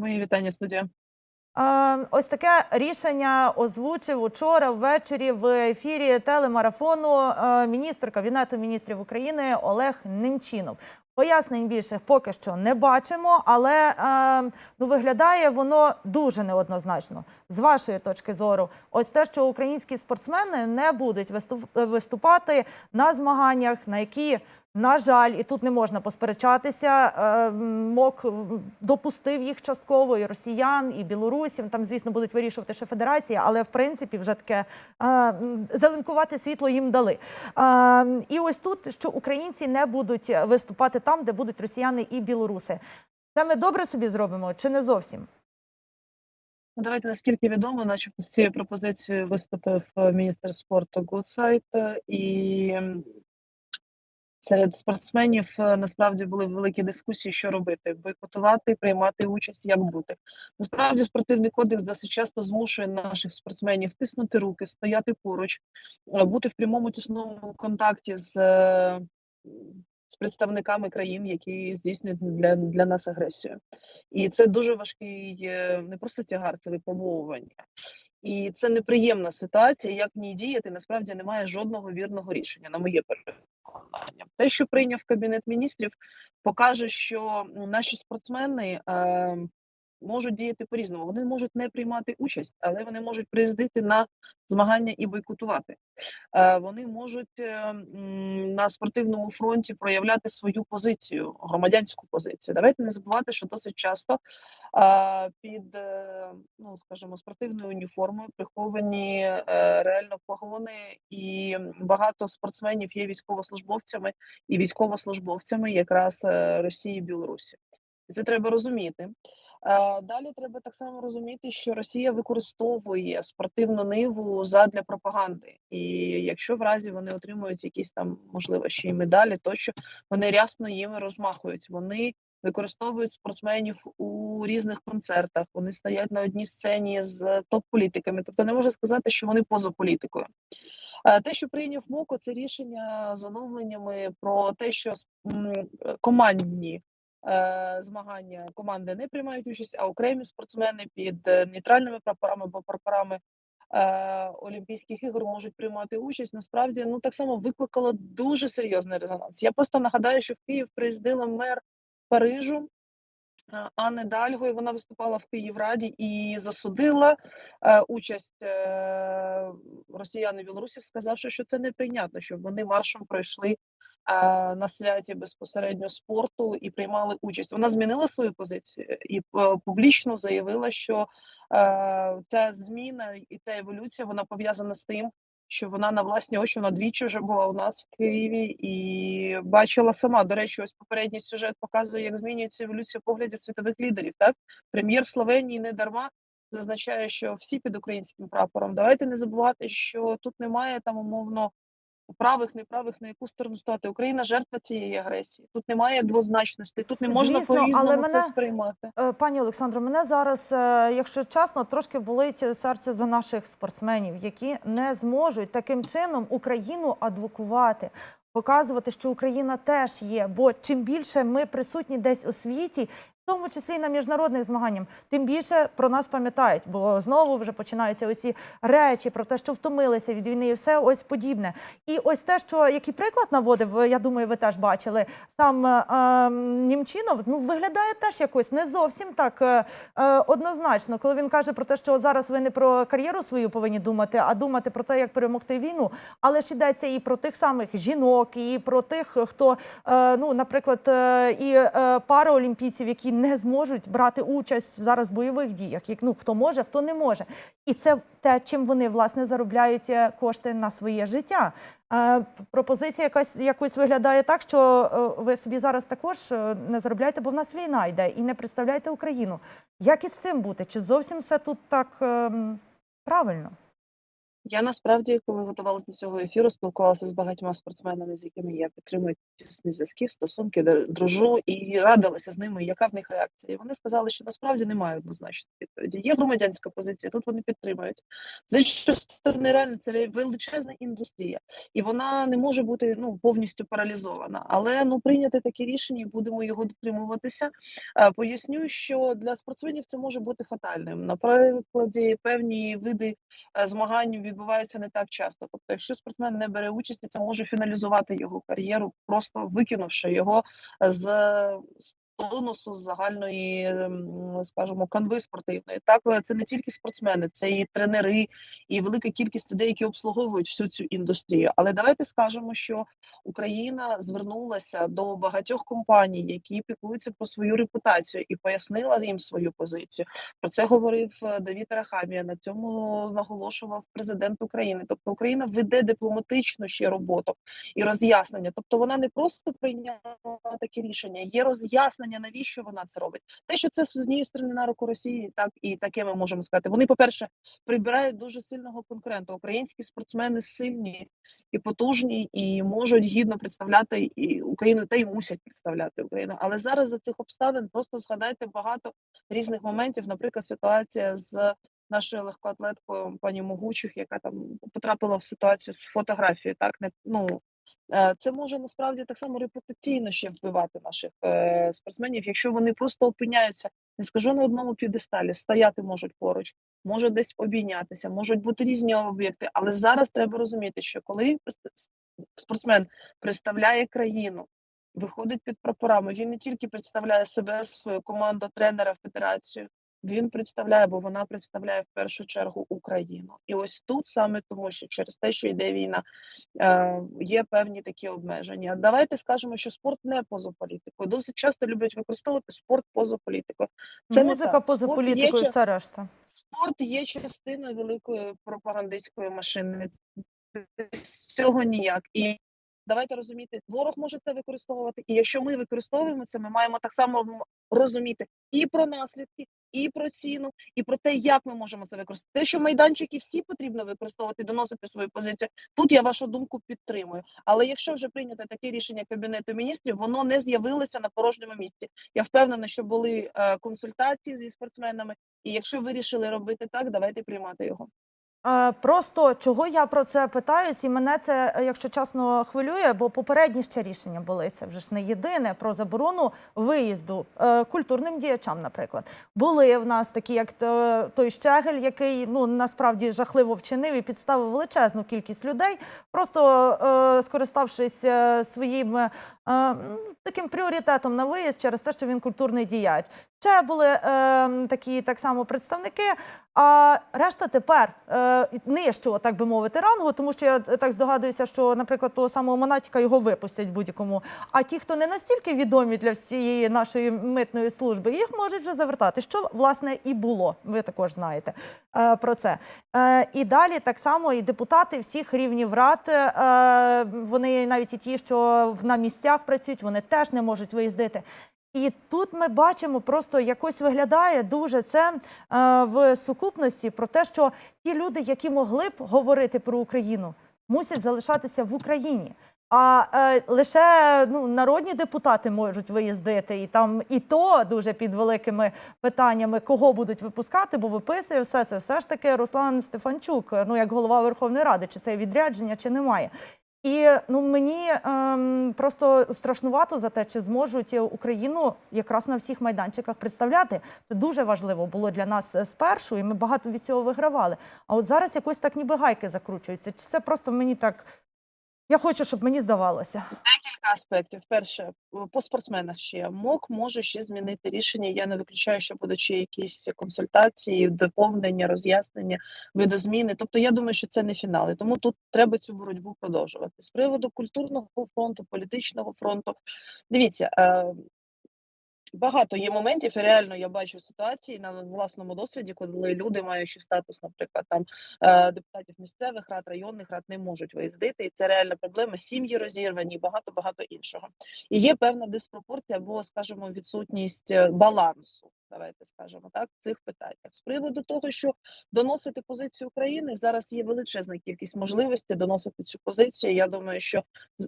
Мої вітання, студія. Е, Ось таке рішення озвучив учора ввечері в ефірі телемарафону е, міністр Кабінету міністрів України Олег Немчінов. Пояснень більших поки що не бачимо, але е, ну виглядає воно дуже неоднозначно. З вашої точки зору, ось те, що українські спортсмени не будуть виступ- виступати на змаганнях, на які на жаль, і тут не можна посперечатися. е, МОК допустив їх частково і росіян, і білорусів. Там, звісно, будуть вирішувати ще федерації, але в принципі вже таке е, зеленкувати світло їм дали. Е, І ось тут, що українці не будуть виступати там, де будуть росіяни і білоруси. Це ми добре собі зробимо чи не зовсім? Ну, давайте, наскільки відомо, начебто з цією пропозицією виступив міністр спорту Гудсайт, і серед спортсменів е, насправді були великі дискусії, що робити: бойкотувати, приймати участь, як бути. Насправді, спортивний кодекс досить часто змушує наших спортсменів тиснути руки, стояти поруч, е, бути в прямому тісному контакті з. е, З представниками країн, які здійснюють для, для нас агресію, і це дуже важкий не просто тягар, це випробовування. І це неприємна ситуація. Як в діяти, насправді немає жодного вірного рішення, на моє переконання. Те, що прийняв кабінет міністрів, покаже, що наші спортсмени е, можуть діяти по-різному. Вони можуть не приймати участь, але вони можуть приїздити на змагання і бойкотувати. Е, вони можуть е, на спортивному фронті проявляти свою позицію, громадянську позицію. Давайте не забувати, що досить часто під, е, ну скажімо, спортивною уніформою приховані реально погони, і багато спортсменів є військовослужбовцями і військовослужбовцями якраз Росії і Білорусі. Це треба розуміти. Е, Далі треба так само розуміти, що Росія використовує спортивну ниву задля пропаганди, і якщо в разі вони отримують якісь там можливо ще й медалі, тощо вони рясно їми розмахують. Вони використовують спортсменів у різних концертах. Вони стоять на одній сцені з топ-політиками. Тобто не можна сказати, що вони поза політикою. Е, Те, що прийняв МОКО, це рішення з оновленнями про те, що командні змагання команди не приймають участь, а окремі спортсмени під е, нейтральними прапорами або прапорами. е, Олімпійських ігор можуть приймати участь. Насправді, ну так само викликало дуже серйозний резонанс. Я просто нагадаю, що в Київ приїздила мер Парижу е, Анни Дальго, і вона виступала в Київраді і засудила е, участь е, росіян і білорусів, сказавши, що це неприйнятно, щоб вони маршем пройшли е, на святі безпосередньо спорту і приймали участь. Вона змінила свою позицію і е, публічно заявила, що е, ця зміна і ця еволюція вона пов'язана з тим, що вона на власні очі вона двічі вже була у нас в Києві і бачила сама. До речі, ось попередній сюжет показує, як змінюється еволюція поглядів світових лідерів. Так, прем'єр Словенії не дарма зазначає, що всі під українським прапором. Давайте не забувати, що тут немає там умовно правих, неправих на яку сторону стати. Україна жертва цієї агресії. Тут немає двозначності, тут не можна по різному це сприймати. Е, Пані Олександро, мене зараз, е, якщо чесно, трошки болить серце за наших спортсменів, які не зможуть таким чином Україну адвокувати, показувати, що Україна теж є. Бо чим більше ми присутні десь у світі, тому числі на міжнародних змаганнях, тим більше про нас пам'ятають, бо знову вже починаються оці речі про те, що втомилися від війни, і все ось подібне. І ось те, що який приклад наводив, я думаю, ви теж бачили. Сам е, е, Німчинов ну виглядає теж якось не зовсім так е, е, однозначно, коли він каже про те, що зараз ви не про кар'єру свою повинні думати, а думати про те, як перемогти війну. Але ж йдеться і про тих самих жінок, і про тих, хто е, ну, наприклад, е, і е, параолімпійців, які не зможуть брати участь зараз в бойових діях. Як ну хто може, хто не може. І це те, чим вони власне заробляють е, кошти на своє життя. Е, Пропозиція якась якось виглядає так, що е, ви собі зараз також не заробляєте, бо в нас війна йде, і не представляєте Україну. Як із цим бути? Чи зовсім все тут так ем, правильно? Я насправді, коли готувалася до цього ефіру, спілкувалася з багатьма спортсменами, з якими я підтримую тісні зв'язки, стосунки, дружу і радилася з ними, яка в них реакція. І вони сказали, що насправді немає однозначної відповіді. Є громадянська позиція, тут вони підтримують. З іншої сторони, реально це величезна індустрія, і вона не може бути ну повністю паралізована. Але ну прийняти таке рішення, і будемо його дотримуватися. Е, Поясню, що для спортсменів це може бути фатальним. На прикладі певні види е, змагань відбуваються не так часто. Тобто, якщо спортсмен не бере участі, це може фіналізувати його кар'єру, просто викинувши його з тонусу загальної, ем, скажімо, канви спортивної. Так, е, це не тільки спортсмени, це і тренери, і велика кількість людей, які обслуговують всю цю індустрію. Але давайте скажемо, що Україна звернулася до багатьох компаній, які піклуються про свою репутацію, і пояснила їм свою позицію. Про це говорив е, Давід Рахамія. На цьому наголошував президент України. Тобто Україна веде дипломатичну ще роботу і роз'яснення. Тобто вона не просто прийняла таке рішення, є роз'яснення, навіщо вона це робить. Те, що це з однієї сторони на руку Росії, так і таке ми можемо сказати. Вони, по-перше, прибирають дуже сильного конкурента. Українські спортсмени сильні і потужні, і можуть гідно представляти і Україну, та й мусять представляти Україну. Але зараз за цих обставин просто згадайте багато різних моментів. Наприклад, ситуація з нашою легкоатлеткою пані Могучих, яка там потрапила в ситуацію з фотографією. Так не ну це може насправді так само репутаційно ще вбивати наших е, спортсменів, якщо вони просто опиняються, не скажу на одному п'єдесталі, стояти можуть поруч, можуть десь обійнятися, можуть бути різні об'єкти. Але зараз треба розуміти, що коли спортсмен представляє країну, виходить під прапорами, він не тільки представляє себе, свою команду, тренера, федерацію. Він представляє, бо вона представляє в першу чергу Україну. І ось тут саме тому, що через те, що йде війна, е, є певні такі обмеження. Давайте скажемо, що спорт не поза політикою. Досить часто люблять використовувати спорт поза політикою. Це Музика поза політикою, все решта. Спорт є частиною великої пропагандистської машини. Цього ніяк. І давайте розуміти, ворог може це використовувати. І якщо ми використовуємо це, ми маємо так само розуміти і про наслідки, і про ціну, і про те, як ми можемо це використати. Те, що майданчики всі потрібно використовувати, доносити свою позицію. Тут я вашу думку підтримую. Але якщо вже прийнято таке рішення кабінету міністрів, воно не з'явилося на порожньому місці. Я впевнена, що були е, консультації зі спортсменами, і якщо вирішили робити так, давайте приймати його. Е, Просто чого я про це питаюсь, і мене це, е, якщо чесно, хвилює, бо попередні ще рішення були. Це вже ж не єдине про заборону виїзду е, культурним діячам, наприклад. Були в нас такі, як той Щегель, який ну насправді жахливо вчинив і підставив величезну кількість людей, просто скориставшись своїм таким пріоритетом на виїзд через те, що він культурний діяч. Ще були е, такі так само представники. А решта тепер нижчого, так би мовити, рангу, тому що я е, так здогадуюся, що, наприклад, того самого Монатіка його випустять будь-якому. А ті, хто не настільки відомі для всієї нашої митної служби, їх можуть вже завертати. Що власне і було. Ви також знаєте е, про це. Е, і далі так само і депутати всіх рівнів рад. Е, вони навіть і ті, що на місцях працюють, вони теж не можуть виїздити. І тут ми бачимо, просто якось виглядає дуже це е, в сукупності про те, що ті люди, які могли б говорити про Україну, мусять залишатися в Україні. А е, лише ну, народні депутати можуть виїздити, і там і то дуже під великими питаннями, кого будуть випускати, бо виписує все це все ж таки Руслан Стефанчук, ну як голова Верховної Ради, чи це відрядження, чи немає. І ну мені ем, просто страшнувато за те, чи зможуть Україну якраз на всіх майданчиках представляти. Це дуже важливо було для нас е, спершу, і ми багато від цього вигравали. А от зараз якось так ніби гайки закручуються. Чи це просто мені так? Я хочу, щоб мені здавалося. Декілька аспектів. Перше, по спортсменах ще МОК може ще змінити рішення. Я не виключаю, що будучи якісь консультації, доповнення, роз'яснення, видозміни. Тобто, я думаю, що це не фінал. І тому тут треба цю боротьбу продовжувати. З приводу культурного фронту, політичного фронту. Дивіться. Багато є моментів, і реально я бачу ситуації на власному досвіді, коли люди, маючи статус, наприклад, там е, депутатів місцевих рад, районних рад, не можуть виїздити, і це реальна проблема. Сім'ї розірвані, багато багато іншого. І є певна диспропорція або, скажімо, відсутність е, балансу. Давайте скажемо так, в цих питаннях. З приводу того, що доносити позицію України зараз є величезна кількість можливостей доносити цю позицію. Я думаю, що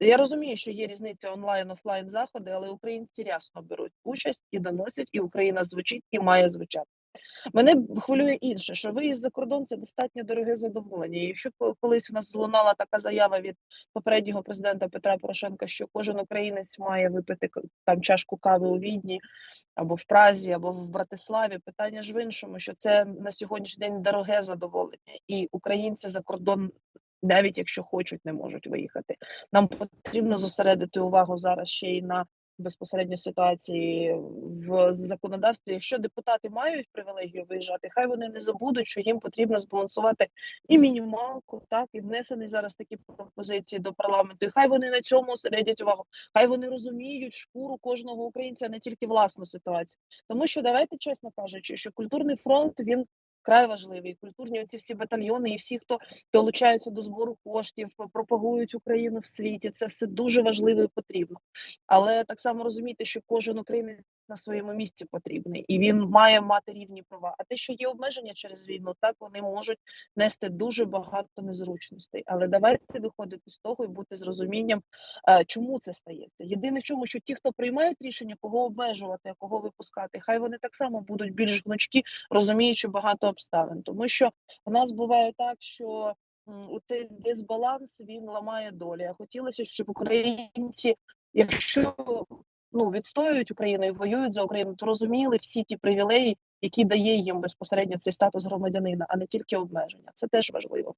я розумію, що є різниця онлайн офлайн заходи, але українці рясно беруть участь і доносять, і Україна звучить і має звучати. Мене хвилює інше, що виїзд за кордон це достатньо дороге задоволення. І якщо колись у нас злунала така заява від попереднього президента Петра Порошенка, що кожен українець має випити там чашку кави у Відні або в Празі, або в Братиславі, питання ж в іншому, що це на сьогоднішній день дороге задоволення, і українці за кордон. Навіть якщо хочуть, не можуть виїхати. Нам потрібно зосередити увагу зараз ще й на безпосередньо ситуації в законодавстві. Якщо депутати мають привілегію виїжджати, хай вони не забудуть, що їм потрібно збалансувати і мінімалку, так і внесені зараз такі пропозиції до парламенту. І хай вони на цьому середять увагу. Хай вони розуміють шкуру кожного українця, не тільки власну ситуацію. Тому що давайте чесно кажучи, що культурний фронт він. Вкрай важливий культурні ці всі батальйони і всі, хто долучаються до збору коштів, пропагують Україну в світі. Це все дуже важливо і потрібно. Але так само розуміти, що кожен українець на своєму місці потрібний, і він має мати рівні права. А те, що є обмеження через війну, так вони можуть нести дуже багато незручностей. Але давайте виходити з того і бути з розумінням, е, чому це стається. Єдине в чому, що ті, хто приймають рішення, кого обмежувати, а кого випускати, хай вони так само будуть більш гнучкі, розуміючи багато обставин. Тому що у нас буває так, що у цей дисбаланс він ламає долі. А хотілося, щоб українці, якщо ну відстоюють Україну і воюють за Україну, то розуміли всі ті привілеї, які дає їм безпосередньо цей статус громадянина, а не тільки обмеження. Це теж важливо.